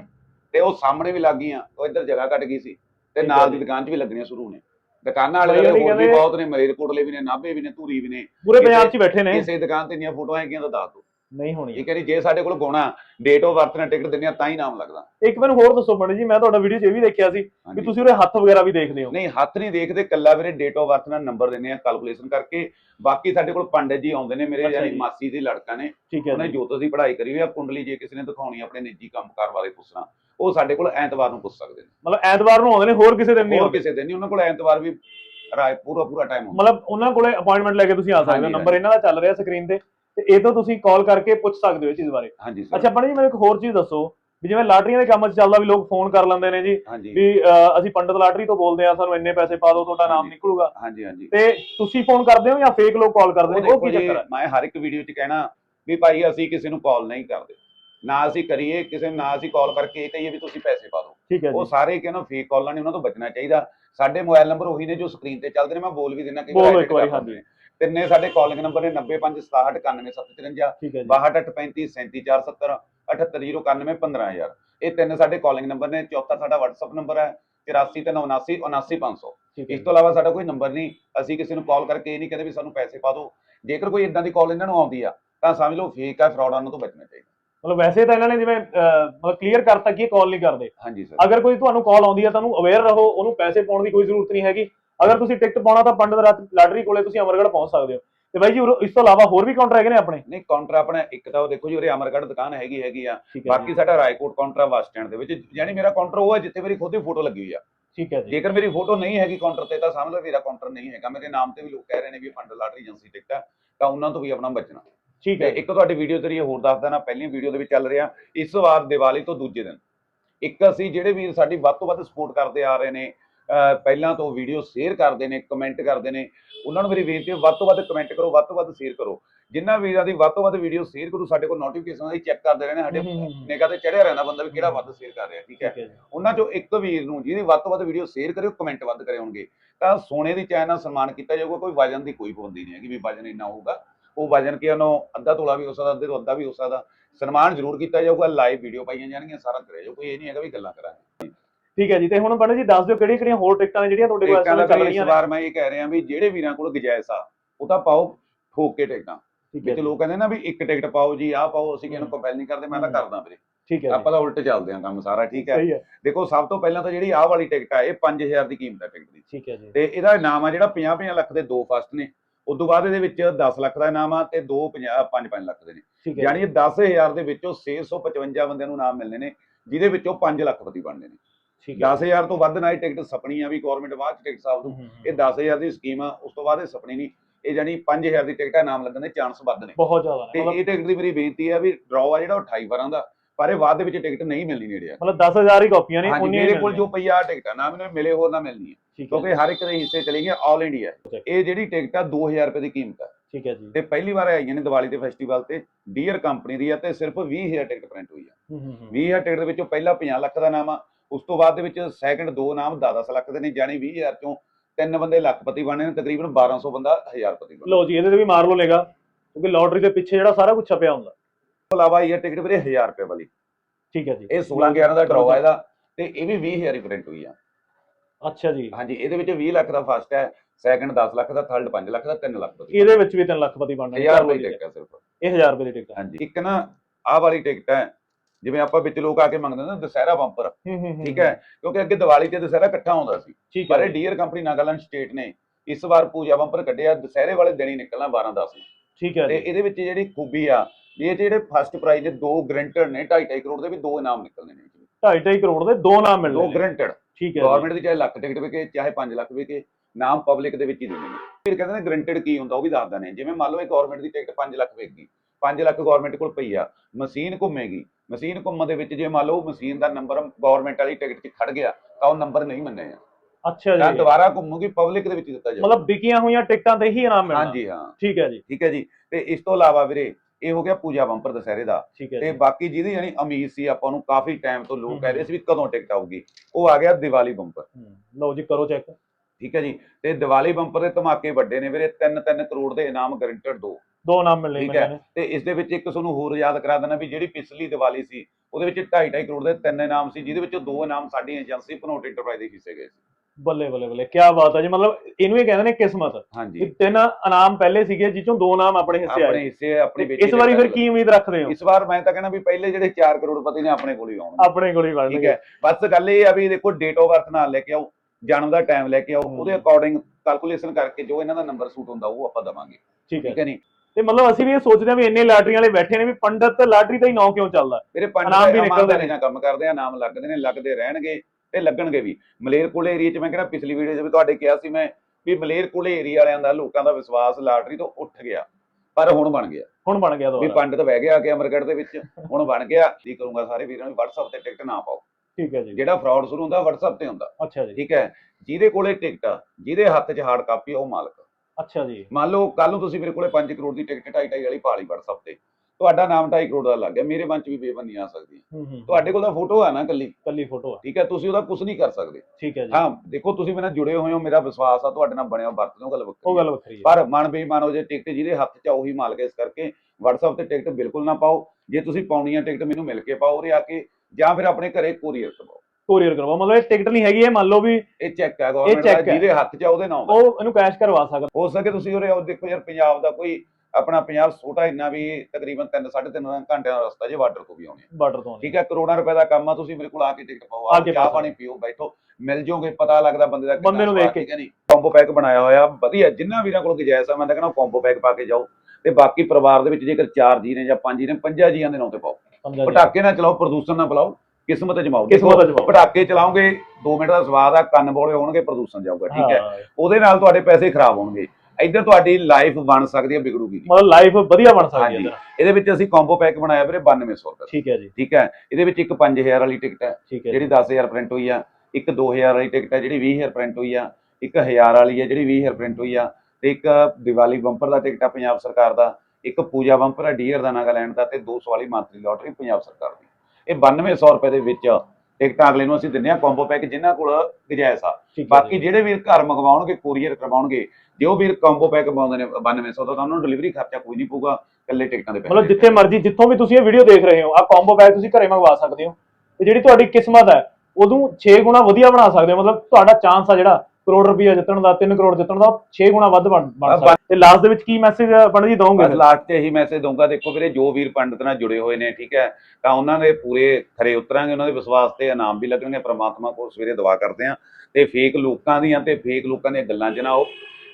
ਤੇ ਉਹ ਸਾਹਮਣੇ ਵੀ ਲੱਗ ਗਈਆਂ ਉਹ ਇੱਧਰ ਜਗ੍ਹਾ ਘਟ ਗਈ ਸੀ ਤੇ ਨਾਲ ਦੀ। ਦੁਕਾਨ 'ਚ ਵੀ ਲੱਗਣੀਆਂ ਸ਼ੁਰੂ ਨੇ ਦੁਕਾਨਾਂ ਵਾਲੇ ਹੋਰ ਵੀ ਬਹੁਤ ਨੇ ਮਲੇਰਕੋਟਲੇ ਵੀ ਨੇ ਨਾਭੇ ਵੀ ਨੇ ਧੂਰੀ ਵੀ ਨੇ। ਪੂਰੇ ਪੰਜਾਬ 'ਚ ਬੈਠੇ ਨੇ। ਕਿਸੇ ਦੁਕਾਨ ਤੇ ਇੰਨੀਆਂ ਫੋਟੋਆਂ ਹੈਗੀਆਂ ਤਾਂ ਦੱਸ ਦੋ ਨਹੀਂ ਹੋਣੀ ਇਹ ਕਹਿੰਦੀ ਜੇ ਸਾਡੇ ਕੋਲ ਗੋਣਾ ਡੇਟ ਆਫ ਬਰਥ ਨਾਲ ਟਿਕਟ ਦਿੰਦੇ ਆ ਤਾਂ ਹੀ ਨਾਮ ਲੱਗਦਾ। ਇੱਕ ਮੈਨੂੰ ਹੋਰ ਦੱਸੋ ਪੰਡਤ ਜੀ ਮੈਂ ਤੁਹਾਡਾ ਵੀਡੀਓ 'ਚ ਇਹ ਵੀ ਦੇਖਿਆ ਸੀ ਹਾਂਜੀ। ਤੁਸੀਂ ਉਹਦੇ ਹੱਥ ਵਗੈਰਾ ਵੀ ਦੇਖਦੇ ਹੋ। ਨਹੀਂ ਹੱਥ ਨਹੀਂ ਦੇਖਦੇ ਕੱਲਾ ਵੀਰੇ ਡੇਟ ਆਫ ਬਰਥ ਨਾਲ ਨੰਬਰ ਦਿੰਦੇ ਆ ਕੈਲਕੂਲੇਸ਼ਨ ਕਰਕੇ। ਬਾਕੀ ਸਾਡੇ ਕੋਲ ਪੰਡਤ ਜੀ ਆਉਂਦੇ ਨੇ ਮੇਰੇ ਯਾਨੀ। ਮਾਸੀ ਦੇ ਲੜਕਾ ਨੇ। ਠੀਕ ਹੈ ਉਹਨੇ ਜੋਤਿਸ਼ ਦੀ ਪੜ੍ਹਾਈ ਕਰੀ ਹੋਈ ਆ ਕੁੰਡਲੀ ਜੇ ਕਿਸੇ ਨੇ ਦਿਖਾਉਣੀ ਆਪਣੇ ਨਿੱਜੀ ਕੰਮਕਾਰ ਬਾਰੇ ਪੁੱਛਣਾ ਉਹ ਸਾਡੇ ਕੋਲ ਐਤਵਾਰ ਨੂੰ ਪੁੱਛ ਸਕਦੇ ਨੇ। ਮਤਲਬ ਐਤਵਾਰ ਨੂੰ ਆਉਂਦੇ ਨੇ ਹੋਰ ਕਿਸੇ ਦਿਨ ਨਹੀਂ ਹੋਰ ਕਿਸੇ ਦਿਨ ਨਹੀਂ ਉਹਨਾਂ ਕੋਲ ਐਤਵਾਰ ਵੀ ਰਾਏ ਪੂਰਾ ਪੂਰਾ ਟਾਈਮ ਹੁੰਦਾ। ਮਤਲਬ ਉਹਨਾਂ ਕੋਲੇ ਅਪਾਇੰਟਮੈਂਟ ਲੈ ਕੇ ਤੁਸੀਂ ਆ ਸਕਦੇ ਹੋ ਨੰਬਰ ਇਹਨਾਂ ਦਾ ਚੱਲ ਰਿਹਾ ਸਕਰੀਨ ਤੇ। ਤੇ ਇਹ ਤੋਂ ਤੁਸੀਂ ਕਾਲ ਕਰਕੇ ਪੁੱਛ ਸਕਦੇ ਹੋ ਚੀਜ਼ ਬਾਰੇ। ਹਾਂਜੀ ਸਰ ਅੱਛਾ ਪੰਡਤ ਜੀ ਮੈਨੂੰ ਇੱਕ ਹੋਰ ਚੀਜ਼ ਦੱਸੋ ਵੀ ਜਿਵੇਂ ਲਾਟਰੀਆਂ ਦੇ ਕੰਮ 'ਚ ਚੱਲਦਾ ਵੀ ਲੋਕ ਫੋਨ ਕਰ ਲੈਂਦੇ ਨੇ ਜੀ ਹਾਂਜੀ। ਵੀ ਅਸੀਂ ਪੰਡਤ ਲਾਟਰੀ ਤੋਂ ਬੋਲਦੇ ਆ ਸਾਨੂੰ ਇੰਨੇ ਪੈਸੇ ਪਾ ਦਿਓ ਤੁਹਾਡਾ ਨਾਮ ਹਾਂਜੀ। ਨਿਕਲੂਗਾ। ਹਾਂਜੀ ਹਾਂਜੀ। ਤੇ ਤੁਸੀਂ ਫੋਨ ਕਰਦੇ ਹੋ ਜਾਂ ਫੇਕ ਲੋਕ ਕਾਲ ਕਰਦੇ ਨੇ? ਉਹ ਕੀ ਚੱਕਰ ਹੈ? ਮੈਂ ਹਰ ਇੱਕ ਵੀਡੀਓ 'ਚ ਕਹਿਣਾ ਵੀ ਭਾਈ ਅਸੀਂ ਕਿਸੇ ਨੂੰ ਕਾਲ ਨਹੀਂ ਕਰਦੇ। ਨਾ ਅਸੀਂ ਕਰੀਏ ਕਿਸੇ ਨੂੰ ਨਾ ਅਸੀਂ ਕਾਲ ਕਰਕੇ ਇਹ ਕਹੀਏ ਵੀ ਤੁਸੀਂ ਪੈਸੇ ਪਾ ਦਿਓ। ਠੀਕ ਹੈ ਉਹ ਸਾਰੇ ਕਹਿੰਦੇ ਫੇਕ ਕਾਲਾਂ ਨੇ ਉਹਨਾਂ ਤੋਂ ਬਚਣਾ ਚਾਹੀਦਾ। ਸਾਡੇ ਮੋਬਾਈਲ ਨੰਬਰ ਉਹੀ ਨੇ ਜੋ ਸਕਰੀਨ ਤੇ ਚੱਲਦੇ ਨੇ ਮੈਂ ਬੋਲ ਵੀ ਦਿੰਦਾ ਕਈ ਬੋਲੋ ਵਾਰ ਇੱਕ ਤਿੰਨੇ ਸਾਡੇ ਕਾਲਿੰਗ ਨੰਬਰ ਨੇ 9567999753 ਠੀਕ ਹੈ ਜੀ। 62353747 78091 15000 ਇਹ ਤਿੰਨ ਸਾਡੇ ਕਾਲਿੰਗ ਨੰਬਰ ਨੇ ਚੌਥਾ ਸਾਡਾ WhatsApp ਨੰਬਰ ਹੈ 83 ਤੇ 79 79500 ਠੀਕ ਹੈ ਇਸ ਤੋਂ ਇਲਾਵਾ ਸਾਡਾ ਕੋਈ ਨੰਬਰ ਨਹੀਂ ਅਸੀਂ ਕਿਸੇ ਨੂੰ ਕਾਲ ਕਰਕੇ ਇਹ ਨਹੀਂ ਕਹਿੰਦੇ ਵੀ ਸਾਨੂੰ ਪੈਸੇ ਪਾ ਦਿਓ। ਜੇਕਰ ਕੋਈ ਇਦਾਂ ਦੀ ਕਾਲ ਇਹਨਾਂ ਨੂੰ ਆਉਂਦੀ ਆ ਤਾਂ ਸਮਝ ਲਓ ਫੇਕ ਆ ਫਰਾਡ ਉਹਨਾਂ ਤੋਂ ਬਚਣਾ ਚਾਹੀਦਾ। ਮਤਲਬ ਵੈਸੇ ਤਾਂ ਇਹਨਾਂ ਨੇ ਜਿਵੇਂ ਮਤਲਬ ਕਲੀਅਰ ਕਰਤਾ ਕਿ ਇਹ ਕਾਲ ਨਹੀਂ ਕਰਦੇ। ਹਾਂਜੀ ਸਰ ਅਗਰ ਕੋਈ ਤੁਹਾਨੂੰ ਕਾਲ ਆਉਂਦੀ ਹੈ ਤਾਂ ਉਹਨੂੰ ਅਵੇਅਰ ਰਹੋ ਉਹਨੂੰ ਪੈਸੇ ਪਾਉਣ ਦੀ ਕੋਈ ਜ਼ਰੂਰਤ ਨਹੀਂ ਹੈਗੀ। ਅਗਰ ਤੁਸੀਂ ਟਿਕਟ ਪਾਉਣਾ ਤਾਂ ਪੰਡਤ ਰਾਤ ਲਾਟਰੀ ਕੋਲੇ ਤੁਸੀਂ ਅਮਰਗੜ੍ਹ ਪਹੁੰਚ ਸਕਦੇ ਹੋ। ਤੇ ਬਾਈ ਜੀ ਇਸ ਤੋਂ ਇਲਾਵਾ ਹੋਰ ਵੀ ਕਾਊਂਟਰ ਹੈਗੇ ਨੇ ਆਪਣੇ? ਨਹੀਂ ਕਾਊਂਟਰ ਆਪਣਾ ਇੱਕ ਤਾਂ ਉਹ ਦੇਖੋ ਜੀ ਉਰੇ ਅਮਰਗੜ੍ਹ ਦੁਕਾਨ ਹੈਗੀ ਹੈਗੀ ਆ। ਬਾਕੀ ਸਾਡਾ ਰਾਏਕੋਟ ਕਾਊਂਟਰ ਆ ਬੱਸ ਸਟੈਂਡ ਦੇ ਵਿੱਚ। ਯਾਨੀ ਮੇਰਾ ਕਾਊਂਟਰ ਉਹ ਹੈ ਜਿੱਥੇ ਮੇਰੀ ਖੁਦ ਦੀ ਫੋਟੋ ਲੱਗੀ ਹੋਈ ਆ। ਠੀਕ ਹੈ ਜੀ। ਜੇਕਰ ਮੇਰੀ ਫੋਟੋ ਨਹੀਂ ਹੈਗੀ ਕਾਊਂਟਰ ਤੇ ਤਾਂ ਸਮਝ ਲਓ ਮੇਰਾ ਕਾਊਂਟਰ ਨਹੀਂ ਹੈਗਾ। ਮੇਰੇ ਨਾਮ ਤੇ ਵੀ ਲੋਕ ਕਹਿ ਰਹੇ ਨੇ ਵੀ ਇਹ ਪੰਡ ਲਾਟਰੀ ਏਜੰਸੀ ਟਿਕਟ ਆ। ਤਾਂ ਉਹਨਾਂ ਤੋਂ ਵੀ ਆਪਣਾ ਬਚਣਾ। ਠੀਕ ਹੈ ਇੱਕ ਤੁਹਾਡੀ ਵੀਡੀਓ ਜ਼ਰੀਏ ਹੋਰ ਦੱਸ ਦੇਣਾ। ਪਹਿਲੀ ਵੀਡੀਓ ਦੇ ਵਿੱਚ ਚੱਲ ਰਿਹਾ। ਇਸ ਵਾਰ ਦੀਵਾਲੀ ਤੋਂ ਦੂਜੇ ਦਿਨ। ਇੱਕ ਅਸੀਂ ਜਿਹੜੇ ਵੀਰ ਸਾਡੀ ਵੱਧ ਤੋਂ ਵੱਧ ਸਪੋਰਟ ਕਰਦੇ ਆ ਰਹੇ ਨੇ ਪਹਿਲਾਂ ਤੋਂ ਵੀਡੀਓ ਸ਼ੇਅਰ ਕਰਦੇ ਨੇ ਕਮੈਂਟ ਕਰਦੇ ਨੇ ਉਹਨਾਂ ਨੂੰ ਮੇਰੀ ਬੇਨਤੀ ਹੈ ਵੱਧ ਤੋਂ ਵੱਧ ਕਮੈਂਟ ਕਰੋ ਵੱਧ ਤੋਂ ਵੱਧ ਸ਼ੇਅਰ ਕਰੋ। ਜਿਨ੍ਹਾਂ ਵੀਰਾਂ ਦੀ ਵੱਧ ਤੋਂ ਵੱਧ ਵੀਡੀਓ ਸ਼ੇਅਰ ਕਰੋ ਸਾਡੇ ਕੋਲ ਨੋਟੀਫਿਕੇਸ਼ਨ ਆਈ ਚੈੱਕ ਕਰਦੇ ਰਹਿੰਦੇ ਸਾਡੇ। ਨਿਗਾਹ ਤੇ ਚੜਿਆ ਰਹਿੰਦਾ ਬੰਦਾ ਵੀ ਕਿਹੜਾ ਵੱਧ ਸ਼ੇਅਰ ਕਰ ਰਿਹਾ ਠੀਕ ਹੈ? ਉਹਨਾਂ ਚੋਂ ਇੱਕ ਵੀਰ ਨੂੰ ਜਿਹਦੀ ਵੱਧ ਤੋਂ ਵੱਧ ਵੀਡੀਓ ਸ਼ੇਅਰ ਕਰਿਓ ਕਮੈਂਟ ਵੱਧ ਕਰੇ ਹੋਣਗੇ। ਤਾਂ ਸੋਨੇ ਦੀ ਚੈਨ ਨਾਲ ਸਨਮਾਨ ਕੀਤਾ ਜਾਊਗਾ ਕੋਈ ਵਜਨ ਦੀ ਕੋਈ ਪਾਬੰਦੀ ਨਹੀਂ ਹੈਗੀ ਵੀ ਵਜਨ ਇੰਨਾ ਹੋਊਗਾ। ਉਹ ਵਜਨ ਕਿ ਉਹਨੂੰ ਅੱਧਾ ਤੋਲਾ ਵੀ ਹੋ ਸਕਦਾ ਅੱਧੇ ਤੋਂ ਅੱਧਾ ਵੀ ਹੋ ਸਕਦਾ। ਸਨਮਾਨ ਜ਼ਰੂਰ ਕੀਤਾ ਜਾਊਗਾ ਲਾਈਵ ਵੀਡੀਓ ਪਾਈਆਂ ਜਾਣਗੀਆਂ ਸਾਰਾ ਕਰਿਆ ਜਾਊ ਕੋਈ ਇਹ ਨਹੀਂ ਹੈਗਾ ਵੀ ਗੱਲਾਂ ਕਰਾਂਗੇ। ਠੀਕ ਹੈ ਜੀ ਤੇ ਹੁਣ ਪੰਡਤ ਜੀ ਦੱਸ ਦਿਓ ਕਿਹੜੀਆਂ ਕਿਹੜੀਆਂ ਹੋਰ ਟਿਕਟਾਂ ਨੇ ਜਿਹੜੀਆਂ ਤੁਹਾਡੇ ਕੋਲ ਇਸ ਟਿਕਟਾਂ ਦਾ ਵੇਲੇ ਚੱਲ ਇਸ ਰਹੀਆਂ ਨੇ? ਵਾਰ ਮੈਂ ਇਹ ਕਹਿ ਰਿਹਾ ਵੀ ਜਿਹੜੇ ਵੀਰਾਂ ਕੋਲ ਗੁਜਾਇਸ਼ ਆ ਉਹ ਤਾਂ ਪਾਓ ਠੋਕ ਕੇ ਟਿਕਟਾਂ। ਠੀਕ ਹੈ ਵਿੱਚ ਜੀ, ਲੋਕ ਕਹਿੰਦੇ ਨਾ ਵੀ ਇੱਕ ਟਿਕਟ ਪਾਓ ਜੀ ਆਹ ਪਾਓ ਅਸੀਂ ਕਿਹਨੂੰ। ਕੰਪੈਲ ਨਹੀਂ ਕਰਦੇ ਮੈਂ ਤਾਂ। ਕਰਦਾ ਵੀਰੇ। ਠੀਕ ਹੈ ਆਪਾਂ ਤਾਂ ਉਲਟ ਚੱਲਦੇ ਆ ਕੰਮ ਸਾਰਾ ਠੀਕ ਹੈ। ਸਹੀ ਹੈ। ਦੇਖੋ ਸਭ ਤੋਂ ਪਹਿਲਾਂ ਤਾਂ ਜਿਹੜੀ ਆਹ ਵਾਲੀ ਟਿਕਟ ਆ ਇਹ 5000 ਦੀ ਕੀਮਤ ਹੈ ਟਿਕਟ ਦੀ। ਠੀਕ ਹੈ ਜੀ। ਤੇ ਇਹਦਾ ਇਨਾਮ ਆ ਜਿਹੜਾ 50-50 ਲੱਖ ਦੇ ਦੋ ਫਸਟ ਨੇ। ਉਸ ਤੋਂ ਬਾਅਦ ਇਹਦੇ ਵਿੱਚ 10 ਲੱਖ ਦਾ ਇਨਾਮ ਆ ਤੇ ਦੋ 5-5 ਲੱਖ ਦੇ ਨੇ। ਠੀਕ ਹੈ ਯਾਨੀ ਇਹ 10000 ਦੇ ਵਿੱਚੋਂ 655 ਬੰਦਿਆਂ ਨੂੰ ਇਨਾਮ ਮਿਲਣੇ ਨੇ ਜਿਹਦੇ ਵਿੱਚੋਂ 5 ਲੱਖਪਤੀ ਬਣਨੇ ਨੇ। 10000 ਤੋਂ ਵੱਧ ਨਾ ਇਹ ਟਿਕਟ ਸਪਣੀ ਆ ਵੀ ਗਵਰਨਮੈਂਟ ਬਾਅਦ ਟਿਕਟ ਸਾਹਿਬ ਨੂੰ। ਇਹ 10000 ਦੀ ਸਕੀਮ ਆ ਉਸ ਤੋਂ ਬਾਅਦ ਇਹ ਸਪਣੀ ਨਹੀਂ। ਇਹ ਜਾਨੀ 5000 ਦੀ ਟਿਕਟ ਆ ਇਨਾਮ ਲੱਗਣ ਦੇ ਚਾਂਸ ਵੱਧ ਨੇ। ਬਹੁਤ ਜ਼ਿਆਦਾ ਤੇ ਨੇ ਇਹ ਟਿਕਟ ਦੀ ਮੇਰੀ ਬੇਨਤੀ ਆ ਵੀ ਡਰਾਅ ਆ ਜਿਹੜਾ ਉਹ 28 ਵਾਰਾਂ ਦਾ ਪਰ ਇਹ ਬਾਅਦ ਦੇ ਵਿੱਚ ਟਿਕਟ ਨਹੀਂ ਮਿਲਣੀ ਨੇੜੇ ਆ। ਮਤਲਬ 10000 ਹੀ ਕਾਪੀਆਂ ਨੇ ਹੀ ਮੇਰੇ ਕੋਲ। ਜੋ ਪਈ ਆ ਟਿਕਟ ਨਾ ਮੈਨੂੰ ਮਿਲੇ ਹੋਰ ਨਾ ਮਿਲਣੀ ਕਿਉਂਕਿ ਹਰ ਇੱਕ ਦੇ ਹਿੱਸੇ ਚਲੀ ਗਈਆਂ ਆਲ ਇੰਡੀਆ. ਇਹ ਜਿਹੜੀ ਟਿਕਟ ਆ 2000 ਰੁਪਏ ਦੀ ਕੀਮਤ ਆ। ਠੀਕ ਹੈ ਜੀ। ਤੇ ਪਹਿਲੀ ਵਾਰ ਆਈਆਂ ਨੇ ਦੀਵਾਲੀ ਦੇ ਫੈਸਟੀਵਲ ਤੇ ਡੀਅਰ ਕੰਪਨੀ ਦੀ ਆ ਤੇ ਸਿਰਫ 20000 ਟਿਕਟ ਪ੍ਰਿੰਟ ਹੋਈ ਆ। ਹੂੰ, ਹੂੰ, ਹੂੰ। 20000 ਟਿਕਟ ਦੇ ਵਿੱਚੋਂ ਪਹਿਲਾ 50 ਲੱਖ ਦਾ ਨਾਮ ਆ ਉਸ ਤੋਂ ਬਾਅਦ ਦੇ ਵਿੱਚ ਸੈਕੰਡ ਦੋ ਨਾਮ 10 ਲੱਖ ਦੇ ਨੇ ਜਾਨੀ 20000 ਚੋਂ ਤਿੰਨ ਬੰਦੇ ਲੱਖਪਤੀ ਬਣੇ ਨੇ ਤਕਰੀਬਨ 1200 ਬੰਦਾ ਹਜ਼ਾਰਪਤੀ ਬਣੇ ਲਓ ਜੀ ਇਹਦੇ ਤੇ ਵੀ ਮਾਰ ਲਓ ਲੇਗਾ ਕਿਉਂਕਿ ਲੋਟਰੀ ਦੇ ਪਿੱਛੇ ਜਿਹੜਾ ਸਾਰਾ ਕੁਝ ਛਪਿਆ ਹੁੰਦਾ। ਤੋਂ ਇਲਾਵਾ ਇਹ ਟਿਕਟ ਵੀਰੇ 1000 ਰੁਪਏ ਵਾਲੀ। ਠੀਕ ਹੈ ਜੀ। ਇਹ 16 11 ਦਾ ਡਰਾਅ ਆ ਇਹਦਾ ਤੇ ਇਹ ਵੀ 20000 ਹੀ ਪ੍ਰਿੰਟ ਹੋਈ ਆ। ਅੱਛਾ ਜੀ। ਹਾਂਜੀ ਇਹਦੇ ਵਿੱਚ 20 ਲੱਖ ਦਾ ਫਸਟ ਹੈ ਸੈਕੰਡ 10 ਲੱਖ ਦਾ ਥਰਡ 5 ਲੱਖ ਦਾ 3 ਲੱਖ ਦਾ। ਇਹਦੇ ਵਿੱਚ ਵੀ 3 ਲੱਖਪਤੀ ਬਣਨਾ 1000 ਰੁਪਏ ਦੀ ਟਿਕਟ ਹੈ ਸਿਰਫ। ਇਹ 1000 ਰੁਪਏ ਦੀ ਟਿਕਟ ਹੈ ਹਾਂਜੀ ਇੱਕ ਨਾ ਆਹ ਵਾਲੀ ਟਿਕਟ ਹੈ ਜਿਵੇਂ ਆਪਾਂ ਵਿੱਚ ਲੋਕ ਆ ਕੇ ਮੰਗਦੇ ਨੇ ਦੁਸਹਿਰਾ ਬੰਪਰ। ਠੀਕ ਹੈ? ਕਿਉਂਕਿ ਅੱਗੇ ਦੀਵਾਲੀ ਤੇ ਦੁਸਹਿਰਾ ਇਕੱਠਾ ਹੁੰਦਾ ਸੀ। ਪਰ ਇਹ ਡੀਅਰ ਕੰਪਨੀ ਨਾਗਾਲੈਂਡ ਸਟੇਟ ਨੇ ਇਸ ਵਾਰ ਪੂਜਾ ਬੰਪਰ ਕੱਢਿਆ ਦੁਸਹਿਰੇ ਵਾਲੇ ਦਿਨ ਹੀ ਨਿਕਲਣਾ 12 10 ਨੂੰ। ਠੀਕ ਹੈ ਤੇ ਇਹਦੇ ਵਿੱਚ ਜਿਹੜੀ ਖੂਬੀ ਆ ਇਹ ਜਿਹੜੇ ਫਸਟ ਪ੍ਰਾਈਜ਼ ਦੇ ਦੋ ਗਰੰਟਡ ਨੇ 2.5 ਕਰੋੜ ਦੇ ਵੀ ਦੋ ਇਨਾਮ ਨਿਕਲਣੇ ਨੇ 2.5 ਕਰੋੜ ਦੇ ਦੋ ਨਾਮ ਮਿਲਣੇ ਦੋ ਨੇ। ਗਰੰਟਡ ਠੀਕ ਹੈ ਗਵਰਨਮੈਂਟ ਦੀ ਚਾਹੇ ਲੱਖ ਟਿਕਟ ਵਿਕੇ ਚਾਹੇ 5 ਲੱਖ ਵਿਕੇ ਨਾਮ ਪਬਲਿਕ ਦੇ ਵਿੱਚ ਹੀ ਦੇਣੇ ਨੇ। ਫਿਰ ਕਹਿੰਦੇ ਨੇ ਗਰੰਟਡ ਕੀ ਹੁੰਦਾ ਉਹ ਵੀ ਦੱਸਦਾ ਨੇ। ਜਿਵੇਂ ਮੰਨ ਲਓ ਇਹ ਗਵਰਨਮੈਂਟ ਦੀ ਟਿਕਟ 5 ਲੱਖ ਵਿਕ ਗਈ 5 ਲੱਖ ਗਵਰਨਮੈਂਟ ਕੋਲ ਪਈ ਆ ਮਸ਼ੀਨ ਘੁੰਮੇਗੀ। ਮਸ਼ੀਨ ਘੁੰਮਣ ਦੇ ਵਿੱਚ ਜੇ ਮੰਨ ਲਓ ਮਸ਼ੀਨ ਦਾ ਨੰਬਰ ਗਵਰਨਮੈਂਟ ਵਾਲੀ ਟਿਕਟ 'ਚ ਖੜ ਗਿਆ ਤਾਂ ਉਹ ਨੰਬਰ ਨਹੀਂ ਮੰਨਿਆ ਅੱਛਾ ਤਾਂ ਜੀ ਦੁਬਾਰਾ ਘੁੰਮੂਗੀ ਪਬਲਿਕ ਦੇ ਵਿੱਚ ਦਿੱਤਾ ਜਾਊਗਾ। ਮਤਲਬ ਵਿਕੀਆਂ ਹੋਈਆਂ ਟਿਕਟਾਂ ਤੇ ਹੀ ਇਨਾਮ ਮਿਲਣਾ। ਹਾਂਜੀ ਹਾਂ। ਠੀਕ ਹੈ ਜੀ। ਠੀਕ ਹੈ ਜੀ। ਤੇ ਇਸ ਤੋਂ ਇਲਾਵਾ ਵੀਰੇ ਇਹ ਹੋ ਗਿਆ ਪੂਜਾ ਬੰਪਰ ਦੁਸਹਿਰੇ ਦਾ। ਤੇ ਬਾਕੀ ਜਿਹਦੀ ਯਾਨੀ ਉਮੀਦ ਸੀ ਆਪਾਂ ਨੂੰ ਕਾਫੀ ਟਾਈਮ ਤੋਂ ਲੋਕ ਕਹਿ ਰਹੇ ਸੀ ਵੀ ਕਦੋਂ ਟਿਕਟ ਆਊਗੀ ਉਹ ਆ ਗਿਆ ਦੀਵਾਲੀ ਬੰਪਰ। ਲਓ ਜੀ ਕਰੋ ਚੈੱਕ ਠੀਕ ਹੈ ਜੀ। ਤੇ ਦੀਵਾਲੀ ਬੰਪਰ ਦੇ ਧਮਾਕੇ ਵੱਡੇ ਨੇ ਵੀਰੇ 3-3 ਕਰੋੜ ਦੇ ਇਨਾਮ ਗਰੰਟਡ ਦੋ। ਦੋ ਨਾਮ ਮਿਲਣੇ ਠੀਕ ਮੈਨੂੰ ਹੈ। ਤੇ ਇਸ ਦੇ ਵਿੱਚ ਇੱਕ ਤੁਹਾਨੂੰ ਹੋਰ ਯਾਦ ਕਰਾ ਦੇਣਾ ਵੀ ਜਿਹੜੀ ਪਿਛਲੀ ਦੀਵਾਲੀ ਸੀ ਉਹਦੇ ਵਿੱਚ 2.5 ਕਰੋੜ ਦੇ ਤਿੰਨ ਇਨਾਮ ਸੀ ਜਿਹਦੇ ਵਿੱਚੋਂ ਦੋ ਇਨਾਮ ਸਾਡੀ ਏਜੰਸੀ ਭਨੋਟ ਇੰਟਰਪ੍ਰਾਈਜ਼ ਦੇ ਹਿੱਸੇ ਗਏ ਸੀ। ਬੱਲੇ ਬੱਲੇ ਬੱਲੇ ਕੀ ਬਾਤ ਹੈ ਜੀ ਮਤਲਬ ਇਹਨੂੰ ਇਹ ਕਹਿੰਦੇ ਨੇ ਕਿਸਮਤ ਹਾਂਜੀ। ਤਿੰਨ ਇਨਾਮ ਪਹਿਲੇ ਸੀਗੇ ਜਿਚੋਂ ਦੋ ਨਾਮ ਆਪਣੇ ਹਿੱਸੇ ਆਪਣੇ ਆਏ ਹਿੱਸੇ ਆਪਣੀ ਬੇਟੀ ਇਸ ਵਾਰੀ ਫਿਰ ਕੀ ਉਮੀਦ ਰੱਖਦੇ ਹੋ? ਇਸ ਵਾਰ ਮੈਂ ਤਾਂ ਕਹਿੰਦਾ ਵੀ ਪਹਿਲੇ ਜਿਹੜੇ 4 ਕਰੋੜਪਤੀ ਨੇ ਆਪਣੇ ਕੋਲ ਹੀ ਆਉਣ। ਆਪਣੇ ਕੋਲ ਹੀ ਠੀਕ ਵੜਨਗੇ ਹੈ ਬਸ ਗੱਲ ਇਹ ਆ ਵੀ ਦੇਖੋ ਡੇਟ ਆਫ ਬਰਥ ਨਾਲ ਲੈ ਕੇ ਆਓ ਜਨਮ ਦਾ ਟਾਈਮ ਲੈ ਕੇ ਆਓ। ਉਹਦੇ ਅਕੋਰਡਿੰਗ ਕੈਲਕੂਲੇਸ਼ਨ ਕਰਕੇ ਜੋ ਇਹਨਾਂ ਦਾ ਨੰਬਰ ਸੂਟ ਹੁੰਦਾ ਉਹ ਆਪਾਂ ਦਵਾਂਗੇ। ਠੀਕ ਹੈ। ਠੀਕ ਹੈ ਨਹੀਂ ਤੇ ਮਤਲਬ ਅਸੀਂ ਵੀ ਇਹ ਸੋਚਦੇ ਹਾਂ ਵੀ ਇੰਨੇ ਲਾਟਰੀਆਂ ਵਾਲੇ ਬੈਠੇ ਨੇ ਵੀ ਪੰਡਤ ਲਾਟਰੀ ਦਾ ਹੀ ਨਾਂ ਕਿਉਂ ਚੱਲਦਾ? ਮੇਰੇ ਇਨਾਮ ਵੀ ਨਿਕਲਦੇ ਨੇ ਕੰਮ ਕਰਦੇ ਆ ਨਾਮ ਲੱਗਦੇ ਨੇ ਲੱਗਦੇ ਰਹਿਣਗੇ ਤੇ ਲੱਗਣਗੇ ਵੀ। ਮਲੇਰਕੋਟਲੇ ਏਰੀਆ 'ਚ ਮੈਂ ਕਹਿੰਦਾ ਪਿਛਲੀ ਵੀਡੀਓ 'ਚ ਵੀ ਤੁਹਾਡੇ ਕਿਹਾ ਸੀ ਮੈਂ ਵੀ ਮਲੇਰਕੋਟਲੇ ਏਰੀਆ ਵਾਲਿਆਂ ਦਾ ਲੋਕਾਂ ਦਾ ਵਿਸ਼ਵਾਸ ਲਾਟਰੀ ਤੋਂ ਉੱਠ ਗਿਆ ਪਰ ਹੁਣ ਬਣ ਗਿਆ। ਹੁਣ ਬਣ ਗਿਆ ਵੀ ਦੁਬਾਰਾ ਪੰਡਤ ਬਹਿ ਗਿਆ ਆ ਕੇ ਅਮਰਗੜ੍ਹ ਦੇ ਵਿੱਚ ਹੁਣ ਬਣ ਗਿਆ। ਕੀ ਕਰੂੰਗਾ ਸਾਰੇ ਵੀਰਾਂ ਨੂੰ WhatsApp ਤੇ ਟਿਕਟ ਨਾ ਪਾਓ। ਠੀਕ ਹੈ ਜੀ। ਜਿਹੜਾ ਫਰਾਡ ਸ਼ੁਰੂ ਹੁੰਦਾ WhatsApp ਤੇ ਹੁੰਦਾ। ਅੱਛਾ ਜੀ। ਠੀਕ ਹੈ। ਜਿਹਦੇ ਕੋਲੇ ਟਿਕਟ ਆ ਜਿਹਦੇ ਹੱਥ 'ਚ ਹਾਰਡ ਕਾਪੀ ਆ ਉਹ ਮਾਲਕ ਅੱਛਾ ਜੀ। ਮੰਨ ਲਓ ਕੱਲ ਨੂੰ ਤੁਸੀਂ ਮੇਰੇ ਕੋਲੇ 5 ਕਰੋੜ ਦੀ ਟਿਕਟ 2.5 ਵਾਲੀ ਪਾ ਲਈ WhatsApp ਤੇ। ਤੁਹਾਡਾ ਨਾਮ 2.5 ਕਰੋੜ ਦਾ ਲੱਗ ਗਿਆ ਮੇਰੇ ਮਨ 'ਚ ਵੀ ਬੇਬੰਨੀ ਆ ਸਕਦੀ। ਹੈ ਤੁਹਾਡੇ ਕੋਲ ਤਾਂ ਫੋਟੋ ਆ ਨਾ ਕੱਲੀ ਕੱਲੀ ਫੋਟੋ ਆ। ਠੀਕ ਹੈ ਤੁਸੀਂ ਉਹਦਾ ਕੁਝ ਨਹੀਂ ਕਰ ਸਕਦੇ। ਠੀਕ ਹੈ ਜੀ। ਹਾਂ ਦੇਖੋ ਤੁਸੀਂ ਮੇਰੇ ਨਾਲ ਜੁੜੇ ਹੋਏ ਹੋ ਮੇਰਾ ਵਿਸ਼ਵਾਸ ਆ ਤੁਹਾਡੇ ਨਾਲ ਬਣਿਆ ਵਰਤਦੇ ਹੋ ਗੱਲ ਉਹ ਵੱਖਰੀ ਗੱਲ ਵੱਖਰੀ ਹੈ ਪਰ ਮਨ ਬੇਈਮਾਨ ਹੋ ਜੇ ਟਿਕਟ ਜਿਹਦੇ ਹੱਥ 'ਚ ਆ ਉਹੀ ਮਾਲਕ ਇਸ ਕਰਕੇ WhatsApp ਤੇ ਟਿਕਟ ਬਿਲਕੁਲ ਨਾ ਪਾਓ। ਜੇ ਤੁਸੀਂ ਪਾਉਣੀ ਆ ਟਿਕਟ ਮੈਨੂੰ ਮਿਲ ਕੇ ਪਾਓ ਉਰੇ ਆ ਕੇ ਜਾਂ ਫਿਰ ਆਪਣੇ ਘਰੇ ਕੋਰੀਅਰ ਕਰਵਾਓ ਕੋਰੀਅਰ ਕਰਵਾ ਮਤਲਬ ਇਹ ਟਿਕਟ ਨਹੀਂ ਹੈਗੀ ਇਹ ਮੰਨ ਲਓ ਵੀ ਇਹ ਚੈੱਕ ਹੈ ਗਵਰਨਮੈਂਟ check ਦਾ ਹੈ। ਜਿਹਦੇ ਹੱਥ 'ਚ ਆ ਉਹਦੇ ਨਾਮ ਉਹ ਇਹਨੂੰ ਕੈਸ਼ ਕਰਵਾ ਸਕਦਾ ਹੋ ਸਕੇ ਤੁਸੀਂ ਉਰੇ ਆਓ ਦੇਖੋ ਯਾਰ ਪੰਜਾਬ ਦਾ ਕੋਈ ਆਪਣਾ ਪੰਜਾਬ ਛੋਟਾ ਇੰਨਾ ਵੀ ਤਕਰੀਬਨ 3 3.5 ਘੰਟਿਆਂ ਦਾ ਰਸਤਾ ਜੇ ਬਾਰਡਰ ਤੋਂ ਵੀ ਆਉਣੇ ਆ। ਬਾਰਡਰ ਤੋਂ ਠੀਕ ਹੈ ਕਰੋੜਾਂ ਰੁਪਏ ਦਾ ਕੰਮ ਆ ਤੁਸੀਂ ਮੇਰੇ ਕੋਲ ਆ ਕੇ ਟਿਕਟ ਪਾਓ ਆ ਆ ਕੇ ਚਾਹ ਪਾਣੀ ਪੀਓ ਬੈਠੋ ਮਿਲ ਜਾਓਗੇ ਪਤਾ ਲੱਗਦਾ ਬੰਦੇ ਦਾ ਬੰਦੇ ਨੂੰ ਦੇਖ ਕੇ। ਠੀਕ ਹੈ ਨਹੀਂ ਕੰਬੋ ਪੈਕ ਬਣਾਇਆ ਹੋਇਆ ਵਧੀਆ ਜਿੰਨਾ ਵੀਰਾਂ ਕੋਲ ਗੁਜਾਇਸ਼ ਆ ਮੈਂ ਤਾਂ ਕਹਿੰਦਾ ਕੰਬੋ ਪੈਕ ਪਾ ਕੇ ਜਾਓ ਤੇ ਬਾਕੀ ਪਰਿਵਾਰ ਦੇ ਵਿੱਚ ਜੇਕਰ 4 ਜੀ ਨੇ ਜਾਂ 5 ਜੀ ਨੇ ਪੰਜਾਂ ਜੀਆਂ ਦੇ ਨਾਂ ਤੇ ਪਾਓ। ਪਟਾਕੇ ਨਾ ਚਲਾਓ ਪ੍ਰਦੂਸ਼ਣ ਨਾ ਫੈਲਾਓ ਕਿਸਮਤ ਜਮਾਓ। ਕਿਸਮਤ ਅਜਮਾਓ। ਪਟਾਕੇ ਚਲਾਓਗੇ 2 ਮਿੰਟ ਦਾ ਸਵਾਦ ਆ ਕੰਨ ਬੋਲੇ ਹੋਣਗੇ ਪ੍ਰਦੂਸ਼ਣ ਜਾਊਗਾ ਠੀਕ ਹੈ? ਉਹਦੇ ਨਾਲ ਤੁਹਾਡੇ ਪੈਸੇ ਖਰਾਬ ਹੋਣਗੇ। ਇੱਧਰ ਤੁਹਾਡੀ ਲਾਈਫ ਬਣ ਸਕਦੀ ਹੈ ਵਿਗੜੂਗੀ ਨਹੀਂ। ਮਤਲਬ ਲਾਈਫ ਵਧੀਆ ਬਣ ਸਕਦੀ ਹੈ। ਇਹਦੇ ਵਿੱਚ ਅਸੀਂ ਕੰਬੋ ਪੈਕ ਬਣਾਇਆ ਵੀਰੇ 9200 ਰੁਪਏ ਦਾ। ਠੀਕ ਹੈ ਜੀ। ਠੀਕ ਹੈ? ਇਹਦੇ ਵਿੱਚ ਇੱਕ 5000 ਵਾਲੀ ਟਿਕਟ ਹੈ ਜਿਹੜੀ 10000 ਪ੍ਰਿੰਟ ਹੋਈ ਆ ਇੱਕ 2000 ਵਾਲੀ ਟਿਕਟ ਹੈ ਜਿਹੜੀ 20000 ਪ੍ਰਿੰਟ ਹੋਈ ਆ ਇੱਕ 1000 ਵਾਲੀ ਹੈ ਜਿਹੜੀ 20000 ਪ੍ਰਿੰਟ ਹੋਈ ਆ ਤੇ ਇੱਕ ਦੀਵਾਲੀ ਬੰਪਰ ਦਾ ਟਿਕਟ ਆ ਪੰਜਾਬ ਸਰਕਾਰ ਦਾ ਇੱਕ ਪੂਜਾ ਬੰਪਰ ਹੈ ਡੀਅਰ ਦਾ ਨਾਗਾਲੈਂਡ ਦਾ ਤੇ 200 ਵਾਲੀ ਮੰਥਲੀ ਲੋਟਰੀ ਪੰਜਾਬ ਸਰਕਾਰ ਦੀ। ਇਹ 9200 ਰੁਪਏ ਦੇ ਵਿੱਚ ਟਿਕਟਾਂ ਅਗਲੇ ਨੂੰ ਅਸੀਂ ਦਿੰਦੇ ਆ ਕੰਬੋ ਪੈਕ ਜਿਨ੍ਹਾਂ ਕੋਲ ਗੁਜਾਇਸ਼ ਆ। ਬਾਕੀ। ਜਿਹੜੇ ਵੀਰ ਘਰ ਮੰਗਵਾਉਣਗੇ ਕੋਰੀਅਰ ਕਰਵਾਉਣਗੇ ਜੇ ਉਹ ਵੀਰ ਕੰਬੋ ਪੈਕ ਪਾਉਂਦੇ ਨੇ 9200 ਦਾ ਤਾਂ ਉਹਨਾਂ ਨੂੰ ਡਿਲੀਵਰੀ ਖਰਚਾ ਕੋਈ ਨਹੀਂ ਪਊਗਾ ਇਕੱਲੇ ਟਿਕਟਾਂ ਦੇ ਪੈਸੇ ਮਤਲਬ ਜਿੱਥੇ ਮਰਜ਼ੀ ਜਿੱਥੋਂ ਵੀ ਤੁਸੀਂ ਇਹ ਵੀਡੀਓ ਦੇਖ ਰਹੇ ਹੋ ਆ ਕੰਬੋ ਪੈਕ ਤੁਸੀਂ ਘਰੇ ਮੰਗਵਾ ਸਕਦੇ ਹੋ। ਤੇ ਜਿਹੜੀ ਤੁਹਾਡੀ ਕਿਸਮਤ ਹੈ ਉਦੋਂ 6 ਗੁਣਾ ਵਧੀਆ ਬਣਾ ਸਕਦੇ ਹੋ। ਮਤਲਬ ਤੁਹਾਡਾ ਚਾਂਸ ਆ ਜਿਹੜਾ ਕਰੋੜ ਰੁਪਈਆ ਜਿੱਤਣ ਦਾ 3 ਕਰੋੜ ਜਿੱਤਣ ਦਾ 6 ਗੁਣਾ ਵੱਧ ਬਣ ਬਣ ਬਸ- ਸਕਦਾ। ਤੇ ਲਾਸਟ ਦੇ ਵਿੱਚ ਕੀ ਮੈਸੇਜ ਪੰਡਤ ਜੀ ਦਵੋਗੇ ਲਾਸਟ ਤੇ ਇਹੀ ਮੈਸੇਜ ਦਊਂਗਾ। ਦੇਖੋ ਵੀਰੇ ਜੋ ਵੀਰ ਪੰਡਤ ਨਾਲ ਜੁੜੇ ਹੋਏ ਨੇ ਠੀਕ ਹੈ ਤਾਂ ਉਹਨਾਂ ਦੇ ਪੂਰੇ ਖਰੇ ਉਤਰਾਂਗੇ ਉਹਨਾਂ ਦੇ ਵਿਸ਼ਵਾਸ ਤੇ ਇਨਾਮ ਵੀ ਲੱਗਣਗੇ। ਪ੍ਰਮਾਤਮਾ ਕੋਲ ਸਵੇਰੇ ਦੁਆ ਕਰਦੇ ਆ ਤੇ ਫੇਕ ਲੋਕਾਂ ਦੀਆਂ ਤੇ ਫੇਕ ਲੋਕਾਂ ਦੀਆਂ ਗੱਲਾਂ 'ਚ ਨਾ ਆਓ।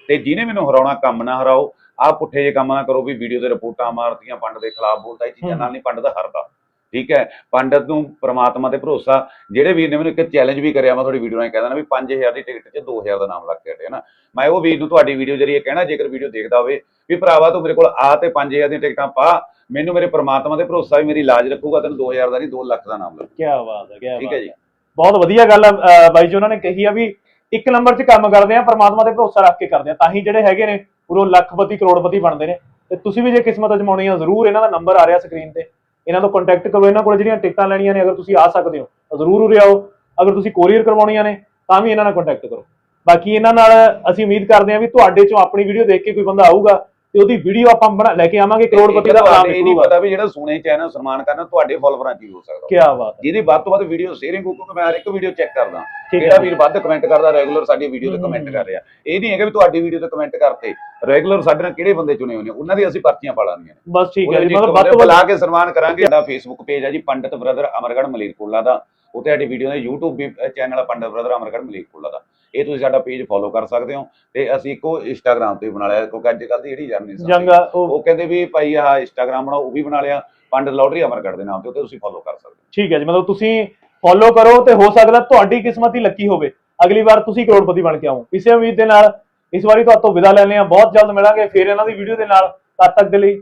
ਤੇ ਜਿਹਨੇ ਮੈਨੂੰ ਹਰਾਉਣਾ ਕੰਮ ਨਾ ਹਰਾਓ। ਆਹ ਪੁੱਠੇ ਜੇ ਕੰਮ ਨਾ ਕਰੋ ਵੀ ਵੀਡੀਓ ਤੇ ਰਿਪੋਰਟਾਂ ਮਾਰਤੀਆਂ ਪੰਡਤ ਦੇ ਖਿਲਾਫ ਬੋਲਦਾ ਇਹ ਚੀਜ਼ਾਂ ਨਾਲ ਨਹੀਂ ਪੰਡਤ ਹਰਦਾ। ਠੀਕ ਹੈ? ਪੰਡਤ ਨੂੰ ਪ੍ਰਮਾਤਮਾ ਤੇ ਭਰੋਸਾ। ਜਿਹੜੇ ਵੀਰ ਨੇ ਮੈਨੂੰ ਇੱਕ ਚੈਲੰਜ ਵੀ ਕਰਿਆ ਮੈਂ ਤੁਹਾਡੀ ਵੀਡੀਓ ਨਾਲ ਕਹਿ ਦੇਣਾ ਵੀ 5000 ਦੀ ਟਿਕਟ 'ਚ 2000 ਦਾ ਨਾਮ ਲੱਗ ਕੇ ਹਟੇ ਨਾ। ਮੈਂ ਉਹ ਵੀਰ ਨੂੰ ਤੁਹਾਡੀ ਵੀਡੀਓ ਜਰੀਏ ਕਹਿਣਾ ਜੇਕਰ ਵੀਡੀਓ ਦੇਖਦਾ ਹੋਵੇ ਵੀ ਭਰਾਵਾ ਤੂੰ ਮੇਰੇ ਕੋਲ ਆ ਤੇ 5000 ਦੀਆਂ ਟਿਕਟਾਂ ਪਾ ਮੈਨੂੰ ਮੇਰੇ ਪ੍ਰਮਾਤਮਾ ਤੇ ਭਰੋਸਾ ਵੀ ਮੇਰੀ ਇਲਾਜ ਰੱਖੂਗਾ ਤੈਨੂੰ 2000 ਦਾ ਨਹੀਂ 2 ਲੱਖ ਦਾ ਨਾਮ ਲੱਗੂ। ਕੀ ਬਾਤ ਹੈ ਕੀ ਠੀਕ ਬਾਤ ਹੈ ਹੈ। ਜੀ ਬਹੁਤ ਵਧੀਆ ਗੱਲ ਹੈ ਅਹ ਬਾਈ ਜੀ ਉਹਨਾਂ ਨੇ ਕਹੀ ਆ ਵੀ ਇੱਕ ਨੰਬਰ 'ਚ ਕੰਮ ਕਰਦੇ ਆ ਪਰਮਾਤਮਾ ਤੇ ਭਰੋਸਾ ਰੱਖ ਕੇ ਕਰਦੇ ਆ। ਤਾਂ ਹੀ ਜਿਹੜੇ ਹੈਗੇ ਨੇ ਪੂਰੋ ਲੱਖਪਤੀ ਕਰੋੜਪਤੀ ਬਣਦੇ ਨੇ। ਤੇ ਤੁਸੀਂ ਵੀ ਜੇ ਕਿਸਮਤ ਅਜਮਾਉਣੀ ਆ ਜ਼ਰੂਰ ਇਹਨਾਂ ਦਾ ਨੰਬਰ ਆ ਰਿਹਾ ਸਕਰੀਨ ਤੇ। ਇਹਨਾਂ ਤੋਂ ਕੰਟੈਕਟ ਕਰੋ, ਇਹਨਾਂ ਕੋਲ ਜਿਹੜੀਆਂ ਟਿਕਟਾਂ ਲੈਣੀਆਂ ਨੇ, ਅਗਰ ਤੁਸੀਂ ਆ ਸਕਦੇ ਹੋ, ਤਾਂ ਜ਼ਰੂਰ ਉਰੇ ਆਓ। ਅਗਰ ਤੁਸੀਂ ਕੋਰੀਅਰ ਕਰਵਾਉਣੀਆਂ ਨੇ, ਤਾਂ ਵੀ ਇਹਨਾਂ ਨਾਲ ਕੰਟੈਕਟ ਕਰੋ। ਬਾਕੀ ਇਹਨਾਂ ਨਾਲ ਅਸੀਂ ਉਮੀਦ ਕਰਦੇ ਹਾਂ ਵੀ ਤੁਹਾਡੇ ਚੋਂ ਆਪਣੀ ਵੀਡੀਓ ਦੇਖ ਕੇ ਕੋਈ ਬੰਦਾ ਆਊਗਾ। ਤੇ ਉਹਦੀ ਵੀਡੀਓ ਆਪਾਂ ਬਣਾ ਲੈ ਕੇ ਆਵਾਂਗੇ ਕਰੋੜਪਤੀ ਦਾ ਨਾਮ ਇਹ ਨਹੀਂ ਪਤਾ ਵੀ ਜਿਹੜਾ ਸੁਣੇ ਚੈਨਲ ਸਨਮਾਨ ਕਰਨਾ ਤੁਹਾਡੇ ਫਾਲੋਵਰਾਂ 'ਚ ਹੀ ਹੋ ਸਕਦਾ। ਕੀ ਬਾਤ ਹੈ। ਜਿਹਦੀ ਵੱਧ ਤੋਂ ਵੱਧ ਵੀਡੀਓ ਸ਼ੇਅਰਿੰਗ ਕਿਉਂਕਿ ਮੈਂ ਹਰ ਇੱਕ ਵੀਡੀਓ ਚੈੱਕ ਕਰਦਾ। ਹੈ ਵੀਰ ਵੱਧ ਕਮੈਂਟ ਕਰਦਾ ਰੈਗੂਲਰ ਸਾਡੀ ਵੀਡੀਓ ਤੇ। ਕਮੈਂਟ ਕਰ ਰਿਹਾ। ਇਹ ਨਹੀਂ ਹੈਗਾ ਵੀ ਤੁਹਾਡੀ ਵੀਡੀਓ ਤੇ ਕਮੈਂਟ ਕਰਤੇ। ਰੈਗੂਲਰ ਸਾਡੇ ਨਾਲ ਕਿਹੜੇ ਬੰਦੇ ਚੁਣੇ ਹੋਏ ਨੇ ਉਹਨਾਂ ਦੀ ਅਸੀਂ ਪਰਚੀਆਂ ਪਾ ਲਾਂਗੇ ਬਸ ਠੀਕ ਹੈ ਜੀ ਮਤਲਬ ਵੱਧ ਤੋਂ ਵੱਧ ਬੁਲਾ ਕੇ ਸਨਮਾਨ ਕਰਾਂਗੇ। ਸਾਡਾ ਫੇਸਬੁੱਕ ਪੇਜ ਹੈ ਜੀ ਪੰਡਤ ਬ੍ਰਦਰ ਅਮਰਗੜ ਮਲੇਰਕੋਟਲਾ ਦਾ। ਉੱਥੇ ਸਾਡੀ ਵੀਡੀਓ ਦਾ YouTube ਵੀ ਚੈਨਲ ਪੰਡਤ ਬ੍ਰਦਰ ਅਮਰਗੜ ਮਲੇਰਕੋਟਲਾ ਦਾ। ਇਹ ਤੁਸੀਂ ਸਾਡਾ ਪੇਜ ਫੋਲੋ ਕਰ ਸਕਦੇ ਹੋ ਤੇ ਅਸੀਂ ਇੱਕੋ Instagram ਤੇ ਬਣਾ ਲਿਆ ਕਿਉਂਕਿ ਅੱਜ ਕੱਲ੍ਹ ਦੀ ਜਿਹੜੀ ਜਰਨੀ ਜੰਗ ਆ, ਉਹ ਕਹਿੰਦੇ ਵੀ ਭਾਈ ਆਹ Instagram ਬਣਾਓ ਉਹ ਵੀ ਬਣਾ ਲਿਆ ਪੰਡਤ ਲੋਟਰੀ ਅਮਰਗੜ ਦੇ ਨਾਮ ਤੇ ਉੱਤੇ ਤੁਸੀਂ ਫੋਲੋ ਕਰ ਸਕਦੇ ਹੋ। ਠੀਕ ਹੈ ਜੀ ਮਤਲਬ ਤੁਸੀਂ ਫੋਲੋ ਕਰੋ ਤੇ ਹੋ ਸਕਦਾ ਤੁਹਾਡੀ ਕਿਸਮਤ ਹੀ ਲੱਕੀ ਹੋਵੇ। ਅਗਲੀ ਵਾਰ ਤੁਸੀਂ ਕਰੋੜਪਤੀ ਬਣ ਕੇ ਆਓ। ਇਸੇ ਉਮੀਦ ਦੇ ਨਾਲ ਇਸ ਵਾਰੀ ਤੁਹਾਡੇ ਤੋਂ ਵਿਦਾ ਲੈਣੇ ਆ ਬਹੁਤ ਜਲਦ ਮਿਲਾਂਗੇ ਫਿਰ ਇਹਨਾਂ ਦੀ ਵੀਡੀਓ ਦੇ ਨਾਲ। ਤਦ ਤੱਕ ਦੇ ਲਈ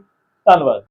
ਧੰਨਵਾਦ।